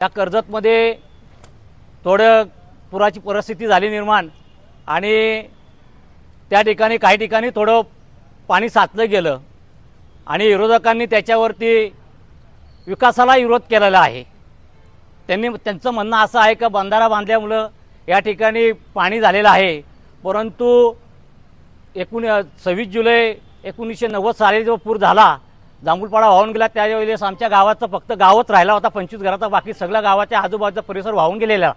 त्या कर्जतमध्ये थोडं पुराची परिस्थिती झाली निर्माण आणि त्या ठिकाणी काही ठिकाणी थोडं पाणी साचलं गेलं आणि विरोधकांनी त्याच्यावरती विकासाला विरोध केलेला आहे. त्यांनी त्यांचं म्हणणं असं आहे का बंधारा बांधल्यामुळं या ठिकाणी पाणी झालेलं आहे? परंतु एकूण सव्वीस जुलै एकोणीसशे नव्वद साली जो पूर झाला जांभूळपाडा वाहून गेला त्यावेळेस आमच्या गावाचं फक्त गावच राहिला होता पंचवीस घराचा बाकी सगळ्या गावाच्या आजूबाजूचा परिसर वाहून गेलेला.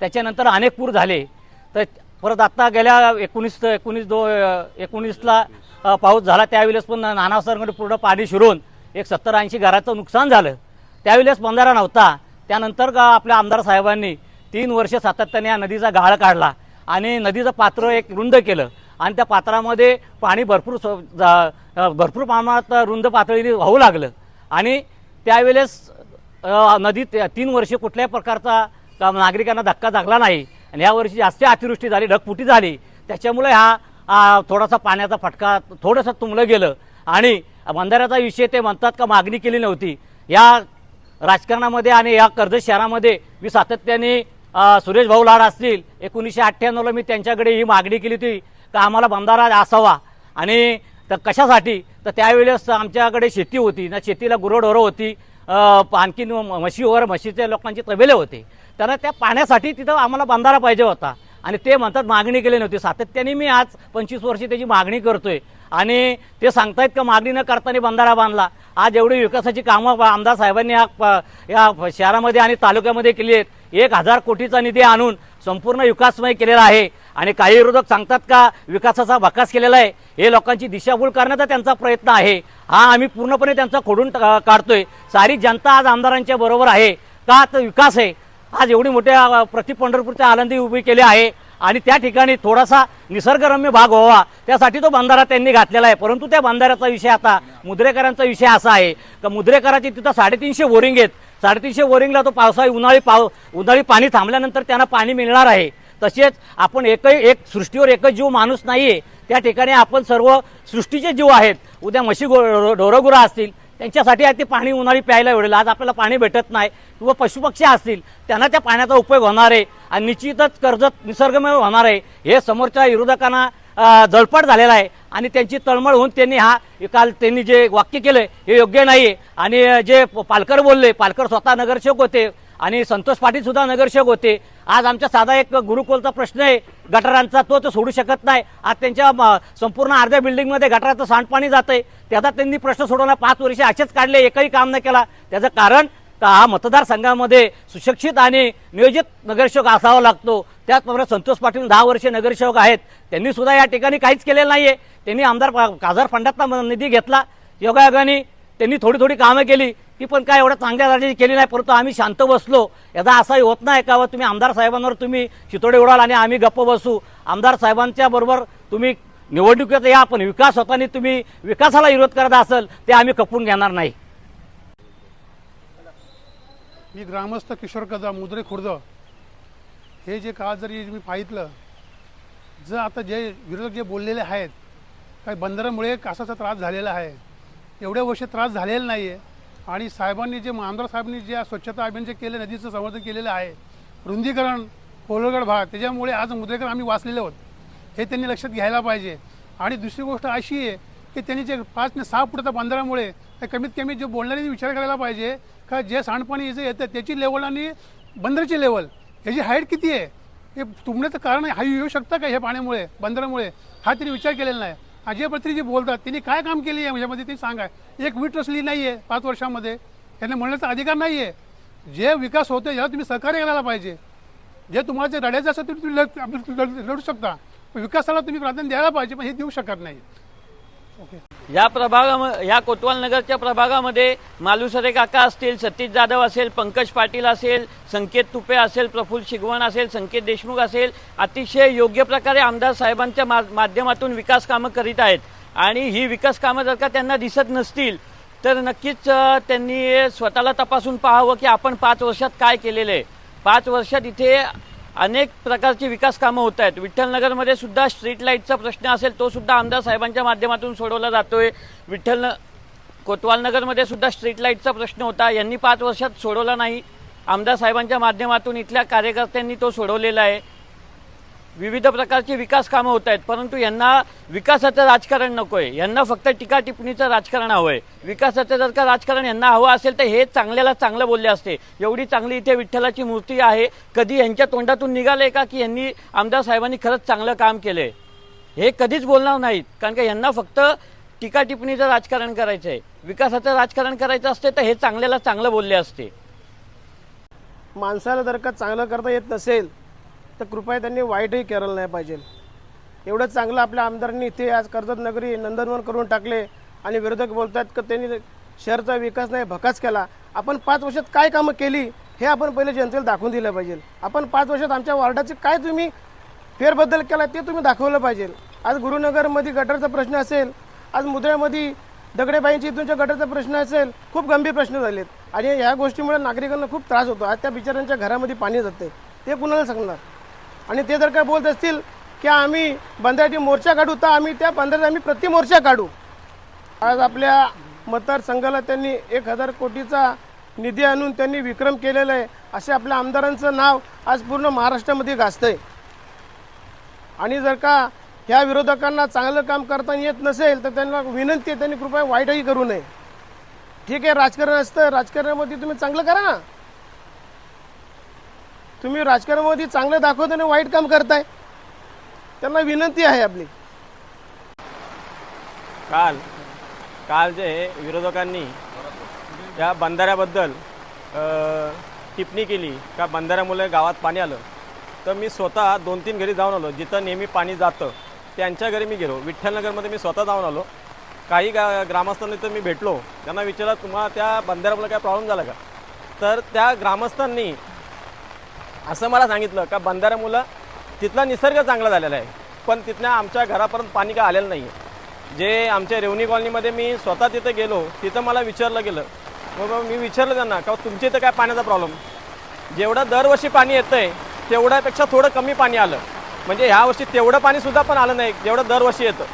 त्याच्यानंतर अनेक पूर झाले. तर परत आत्ता गेल्या एकोणीस एकोणीस दो एकोणीसला पाऊस झाला त्यावेळेस पण नानासरकडे पूर्ण पाणी शिरून एक सत्तर ऐंशी घराचं नुकसान झालं. त्यावेळेस बंधारा नव्हता. त्यानंतर का आपल्या आमदार साहेबांनी तीन वर्ष सातत्याने या नदीचा गाळ काढला आणि नदीचं पात्र एक रुंद केलं. आणि त्या पात्रामध्ये पाणी भरपूर जा- भरपूर प्रमाणात रुंद पातळीने वाहू लागलं. आणि त्यावेळेस नदीत तीन वर्षे कुठल्याही प्रकारचा का नागरिकांना धक्का लागला नाही. आणि या वर्षी जास्त अतिवृष्टी झाली ढगफुटी झाली. त्याच्यामुळे हा थोडासा पाण्याचा फटका थोडंसं तुंबलं गेलं. आणि बंधाऱ्याचा विषय ते म्हणतात का मागणी केली नव्हती. या राजकारणामध्ये आणि या कर्जत शहरामध्ये मी सातत्याने सुरेश भाऊ लाड असतील एकोणीसशे अठ्ठ्याण्णवला मी त्यांच्याकडे ही मागणी केली होती. का आम्हाला बंधारा असावा? आणि तर कशासाठी? तर त्यावेळेस आमच्याकडे शेती होती. ना शेतीला गुरंढोरं होती. आणखीन म्हशी वगैरे म्हशीच्या लोकांचे तबेले होते. तर त्या पाण्यासाठी तिथं आम्हाला बंधारा पाहिजे होता. आणि ते म्हणतात मागणी केली नव्हती. सातत्याने मी आज पंचवीस वर्षी त्याची मागणी करतोय. आणि ते सांगतायत का मागणी न करताना बंधारा बांधला. आज एवढी विकासाची कामं आमदार साहेबांनी या प- या शहरामध्ये आणि तालुक्यामध्ये केली आहेत. एक हजार कोटीचा निधी आणून संपूर्ण विकासमय केलेला आहे. आणि काही विरोधक सांगतात का विकासाचा भकास केलेला आहे. हे लोकांची दिशाभूल करण्याचा त्यांचा प्रयत्न आहे. हा आम्ही पूर्णपणे त्यांचा खोडून काढतोय. सारी जनता आज आमदारांच्या बरोबर आहे. का तर विकास आहे? आज एवढी मोठ्या प्रति पंढरपूरच्या आनंदी उभी केली आहे. आणि त्या ठिकाणी थोडासा निसर्गरम्य भाग व्हावा. त्यासाठी तो बंधारा त्यांनी घातलेला आहे. परंतु त्या बंधाऱ्याचा विषय आता मुद्रेकरांचा विषय असा आहे. का मुद्रेकराची तिथं साडेतीनशे बोरिंग आहेत. साडेतीनशे बोरिंगला तो पावसाळी उन्हाळी पाव उन्हाळी पाणी थांबल्यानंतर त्यांना पाणी मिळणार आहे. तसेच आपण एकही एक सृष्टीवर एकच जीव माणूस नाही आहे त्या ठिकाणी आपण सर्व सृष्टीचे जीव आहेत. उद्या म्हशी गो ढोरगुरा असतील त्यांच्यासाठी ते पाणी उन्हाळी प्यायला वेळेल आज आपल्याला पाणी भेटत नाही. किंवा पशुपक्षी असतील त्यांना त्या पाण्याचा उपयोग होणार आहे. आणि निश्चितच कर्जत निसर्गमय होणार आहे. हे समोरच्या विरोधकांना जळपट झालेला आहे. आणि त्यांची तळमळ होऊन त्यांनी हा काल त्यांनी जे वाक्य केलं हे योग्य नाही आहे आणि जे पालकर बोलले पालकर स्वतः नगरसेवक होते. आणि संतोष पाटील सुद्धा नगरसेवक होते. आज आमच्या साधा एक गुरुकुलचा प्रश्न आहे गटारांचा तो तो सोडू शकत नाही. आज त्यांच्या म, संपूर्ण अर्ध्या बिल्डिंगमध्ये गटाराचं सांडपाणी जात आहे त्याचा त्यांनी प्रश्न सोडवला पाच वर्षे असेच काढले एकही काम नाही केला. त्याचं कारण का हा मतदारसंघामध्ये सुशिक्षित आणि नियोजित नगरसेवक असावा लागतो. त्याचप्रमाणे संतोष पाटील दहा वर्षे नगरसेवक आहेत. त्यांनी सुद्धा या ठिकाणी काहीच केलेलं नाही आहे त्यांनी आमदार पा- खासदार फंडातला निधी घेतला. योगायोगाने त्यांनी थोडी थोडी कामं केली. ती पण काय एवढ्या चांगल्या दर्जाची केली नाही परंतु आम्ही शांत बसलो. याचा असाही होत नाही का व तुम्ही आमदार साहेबांवर तुम्ही चितोडे उडाल आणि आम्ही गप्प बसू. आमदार साहेबांच्या बरोबर तुम्ही निवडणुकीत या पण विकास होताना तुम्ही विकासाला विरोध करत असाल ते आम्ही खपवून घेणार नाही. मी ग्रामस्थ किशोर कदम मुद्रे खुर्द. हे जे का जरी मी पाहितलं जर आता जे विरोधक जे बोललेले आहेत काही बंदरामुळे कासाचा त्रास झालेला आहे. एवढ्या वर्ष त्रास झालेला नाही आहे आणि साहेबांनी जे आमदार साहेबांनी जे स्वच्छता अभियान जे केलं नदीचं संवर्धन केलेलं आहे रुंदीकरण कोलगड भाग त्याच्यामुळे आज मुद्रेकर आम्ही वाचलेले आहोत हे त्यांनी लक्षात घ्यायला पाहिजे. आणि दुसरी गोष्ट अशी आहे की त्यांनी जे पाच ते सहा फुटाच्या बंदरामुळे ते कमीत कमी जे बोलणाऱ्यांनी विचार करायला पाहिजे का जे सांडपाणी जे येतं त्याची लेवल आणि बंदराची लेवल ह्याची हाईट किती आहे? हे तुंबण्याचं कारण आहे हा येऊ शकतं का ह्या पाण्यामुळे बंदरामुळे हा त्यांनी विचार केलेला नाही. अजय पत्री जे बोलतात त्यांनी काय काम केली आहे ह्याच्यामध्ये ते सांगा. एक वीट रचली नाही आहे पाच वर्षामध्ये. त्यांना म्हणण्याचा अधिकार नाही आहे जे विकास होतो याला तुम्ही सहकार्य करायला पाहिजे. जे तुम्हाला जे लढायचं असेल तुम्ही लढू शकता. विकासाला तुम्ही प्राधान्य द्यायला पाहिजे पण हे देऊ शकत नाही. या प्रभागा या कोतवाल नगरच्या प्रभागामध्ये मालुसरे काका असतील सतीश जाधव असेल पंकज पाटील असेल संकेत तुपे असेल प्रफुल्ल शिगवण असेल संकेत देशमुख असेल अतिशय योग्य प्रकारे आमदार साहेबांच्या मा माध्यमातून विकास कामं करीत आहेत. आणि ही विकास कामं जर का त्यांना दिसत नसतील तर नक्कीच त्यांनी स्वतःला तपासून पाहावं की आपण पाच वर्षात काय केलेलं आहे. पाच वर्षात इथे अनेक प्रकारची विकास कामं होत आहेत. विठ्ठलनगरमध्ये सुद्धा स्ट्रीट लाईटचा प्रश्न असेल तो सुद्धा आमदार साहेबांच्या माध्यमातून सोडवला जातोय. विठ्ठल कोतवालनगरमध्ये सुद्धा स्ट्रीट लाईटचा प्रश्न होता. यांनी पाच वर्षात सोडवला नाही. आमदार साहेबांच्या माध्यमातून इथल्या कार्यकर्त्यांनी तो सोडवलेला आहे. विविध प्रकारची विकास कामं होत आहेत परंतु यांना विकासाचं राजकारण नको आहे यांना फक्त टीका टिप्पणीचं राजकारण हवं आहे विकासाचं जर का राजकारण यांना हवं असेल तर हे चांगल्याला चांगलं बोलले असते. एवढी चांगली इथे विठ्ठलाची मूर्ती आहे. कधी यांच्या तोंडातून निघालंय का की यांनी आमदार साहेबांनी खरंच चांगलं काम केलंय? हे कधीच बोलणार नाहीत कारण का यांना फक्त टीका टिप्पणीचं राजकारण करायचं आहे विकासाचं राजकारण करायचं असते तर हे चांगल्याला चांगलं बोलले असते. माणसाला जर का चांगलं करता येत नसेल तर कृपया त्यांनी वाईटही केलं नाही पाहिजे. एवढं चांगलं आपल्या आमदारांनी इथे आज कर्जत नगरी नंदनवन करून टाकले आणि विरोधक बोलतात की त्यांनी शहरचा विकास नाही भकास केला. आपण पाच वर्षात काय कामं केली हे आपण पहिले जनतेला दाखवून दिलं पाहिजे. आपण पाच वर्षात आमच्या वार्डाचे काय तुम्ही फेरबद्दल केला ते तुम्ही दाखवलं पाहिजे. आज गुरुनगरमध्ये गटरचा प्रश्न असेल आज मुद्र्यामध्ये दगडेबाईंची इथूनच्या गटरचा प्रश्न असेल खूप गंभीर प्रश्न झालेत. आणि ह्या गोष्टीमुळे नागरिकांना खूप त्रास होतो. आज त्या बिचाऱ्यांच्या घरामध्ये पाणी जाते ते कुणाला सांगणार? आणि ते जर काय बोलत असतील की आम्ही बंधाऱ्याची मोर्चा काढू तर आम्ही त्या बंधाऱ्यात आम्ही प्रतिमोर्चा काढू. आज आपल्या मतदारसंघाला त्यांनी एक हजार कोटीचा निधी आणून त्यांनी विक्रम केलेला आहे असे आपल्या आमदारांचं नाव आज पूर्ण महाराष्ट्रामध्ये गाजतंय. आणि जर का ह्या विरोधकांना चांगलं काम करता येत नसेल तर त्यांना विनंती आहे त्यांनी कृपया वाईटही करू नये. ठीक आहे राजकारण असतं राजकारणामध्ये तुम्ही चांगलं करा ना. तुम्ही राजकारणामध्ये चांगलं दाखवत आणि वाईट काम करताय. त्यांना विनंती आहे आपली. काल काल जे विरोधकांनी या बंधाऱ्याबद्दल टिप्पणी केली का बंधाऱ्यामुळे गावात पाणी आलं तर मी स्वतः दोन तीन घरी जाऊन आलो जिथं नेहमी पाणी जातं. त्यांच्या घरी मी गेलो. विठ्ठलनगरमध्ये मी स्वतः जाऊन आलो. काही गा ग्रामस्थांनी तर मी भेटलो. त्यांना विचारलं तुम्हाला त्या बंधाऱ्यामुळे काय प्रॉब्लेम झाला का? तर त्या ग्रामस्थांनी असं मला सांगितलं का बंधाऱ्यामुळं तिथला निसर्ग चांगला झालेला आहे. पण तिथल्या आमच्या घरापर्यंत पाणी काय आलेलं नाही आहे जे आमच्या रेवणी कॉलनीमध्ये मी स्वतः तिथं गेलो तिथं मला विचारलं गेलं. मग मी विचारलं त्यांना का तुमच्या इथं काय पाण्याचा प्रॉब्लेम जेवढं दरवर्षी पाणी येतं आहे तेवढ्यापेक्षा थोडं कमी पाणी आलं. म्हणजे ह्या वर्षी तेवढं पाणीसुद्धा पण आलं नाही जेवढं दरवर्षी येतं.